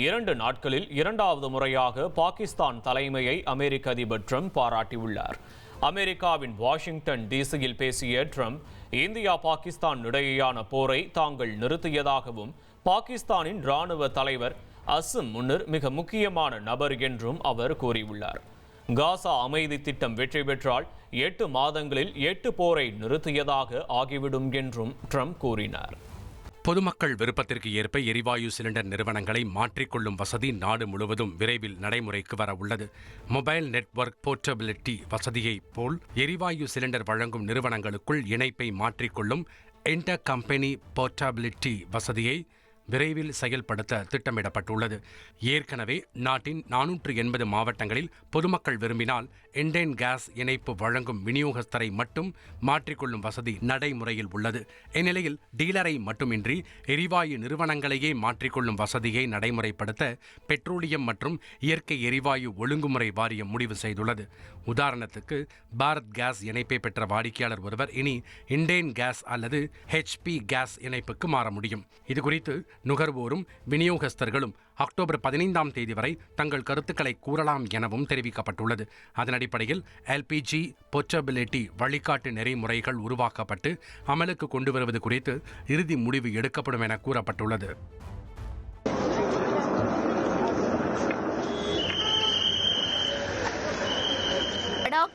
இரண்டு நாட்களில் இரண்டாவது முறையாக பாகிஸ்தான் தலைமையை அமெரிக்க அதிபர் ட்ரம்ப் பாராட்டியுள்ளார். அமெரிக்காவின் வாஷிங்டன் டிசியில் பேசிய ட்ரம்ப் இந்தியா பாகிஸ்தான் இடையேயான போரை தாங்கள் நிறுத்தியதாகவும் பாகிஸ்தானின் ராணுவ தலைவர் அசும் முன்னர் மிக முக்கியமான நபர் என்றும் அவர் கூறியுள்ளார். காசா அமைதி திட்டம் வெற்றி பெற்றால் எட்டு மாதங்களில் எட்டு போரை நிறுத்தியதாக ஆகிவிடும் என்றும் ட்ரம்ப் கூறினார். பொதுமக்கள் விருப்பத்திற்கு ஏற்ப எரிவாயு சிலிண்டர் நிறுவனங்களை மாற்றிக்கொள்ளும் வசதி நாடு முழுவதும் விரைவில் நடைமுறைக்கு வர உள்ளது. மொபைல் நெட்வொர்க் போர்ட்டபிலிட்டி வசதியைப் போல் எரிவாயு சிலிண்டர் வழங்கும் நிறுவனங்களுக்குள் இணைப்பை மாற்றிக்கொள்ளும் இன்டர் கம்பெனி போர்ட்டபிலிட்டி வசதியை விரைவில் செயல்படுத்த திட்டமிடப்பட்டுள்ளது. ஏற்கனவே நாட்டின் நானூற்று எண்பது மாவட்டங்களில் பொதுமக்கள் விரும்பினால் இண்டேன் கேஸ் இணைப்பு வழங்கும் விநியோகஸ்தரை மட்டும் மாற்றிக்கொள்ளும் வசதி நடைமுறையில் உள்ளது. இந்நிலையில் டீலரை மட்டுமின்றி எரிவாயு நிறுவனங்களையே மாற்றிக்கொள்ளும் வசதியை நடைமுறைப்படுத்த பெட்ரோலியம் மற்றும் இயற்கை எரிவாயு ஒழுங்குமுறை வாரியம் முடிவு செய்துள்ளது. உதாரணத்துக்கு பாரத் கேஸ் இணைப்பை பெற்ற வாடிக்கையாளர் ஒருவர் இனி இண்டேன் கேஸ் அல்லது ஹெச்பி கேஸ் இணைப்புக்கு மாற முடியும். இதுகுறித்து நுகர்வோரும் விநியோகஸ்தர்களும் அக்டோபர் பதினைந்தாம் தேதி வரை தங்கள் கருத்துக்களை கூறலாம் எனவும் தெரிவிக்கப்பட்டுள்ளது. அதன் அடிப்படையில் எல்பிஜி பொச்சபிலிட்டி வழிகாட்டு நெறிமுறைகள் உருவாக்கப்பட்டு அமலுக்கு கொண்டு வருவது குறித்து இறுதி முடிவு எடுக்கப்படும் என கூறப்பட்டுள்ளது.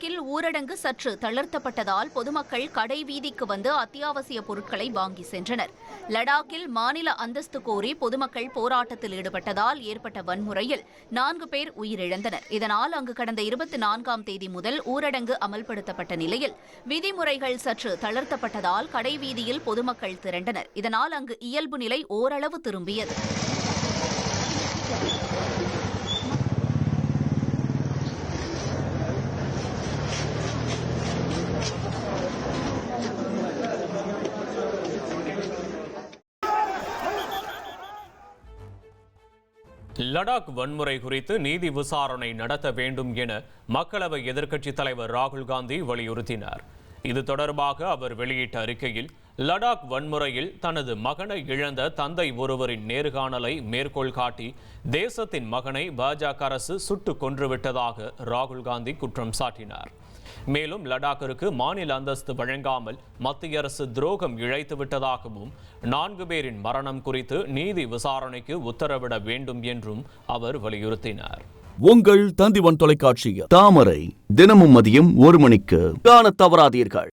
லடாக்கில் ஊரடங்கு சற்று தளர்த்தப்பட்டதால் பொதுமக்கள் கடை வீதிக்கு வந்து அத்தியாவசிய பொருட்களை வாங்கி சென்றனர். லடாக்கில் மாநில அந்தஸ்து கோரி பொதுமக்கள் போராட்டத்தில் ஈடுபட்டதால் ஏற்பட்ட வன்முறையில் நான்கு பேர் உயிரிழந்தனர். இதனால் அங்கு கடந்த இருபத்தி நான்காம் தேதி முதல் ஊரடங்கு அமல்படுத்தப்பட்ட நிலையில் விதிமுறைகள் சற்று தளர்த்தப்பட்டதால் கடை வீதியில் பொதுமக்கள் திரண்டனர். இதனால் அங்கு இயல்பு நிலை ஓரளவு திரும்பியது. லடாக் வன்முறை குறித்து நீதி விசாரணை நடத்த வேண்டும் என மக்களவை எதிர்க்கட்சித் தலைவர் ராகுல் காந்தி வலியுறுத்தினார். இது தொடர்பாக அவர் வெளியிட்ட அறிக்கையில் லடாக் வன்முறையில் தனது மகனை இழந்த தந்தை ஒருவரின் நேர்காணலை மேற்கோள் காட்டி தேசத்தின் மகனை பாஜக அரசு சுட்டுக் கொன்றுவிட்டதாக ராகுல் காந்தி குற்றம் சாட்டினார். மேலும் லடாக்கிற்கு மாநில அந்தஸ்து வழங்காமல் மத்திய அரசு துரோகம் இழைத்து விட்டதாகவும் நான்கு பேரின் மரணம் குறித்து நீதி விசாரணைக்கு உத்தரவிட வேண்டும் என்றும் அவர் வலியுறுத்தினார். உங்கள் தந்திவன் தொலைக்காட்சியில் தாமரை தினமும் மதியம் ஒரு மணிக்கு. காண தவறாதீர்கள்.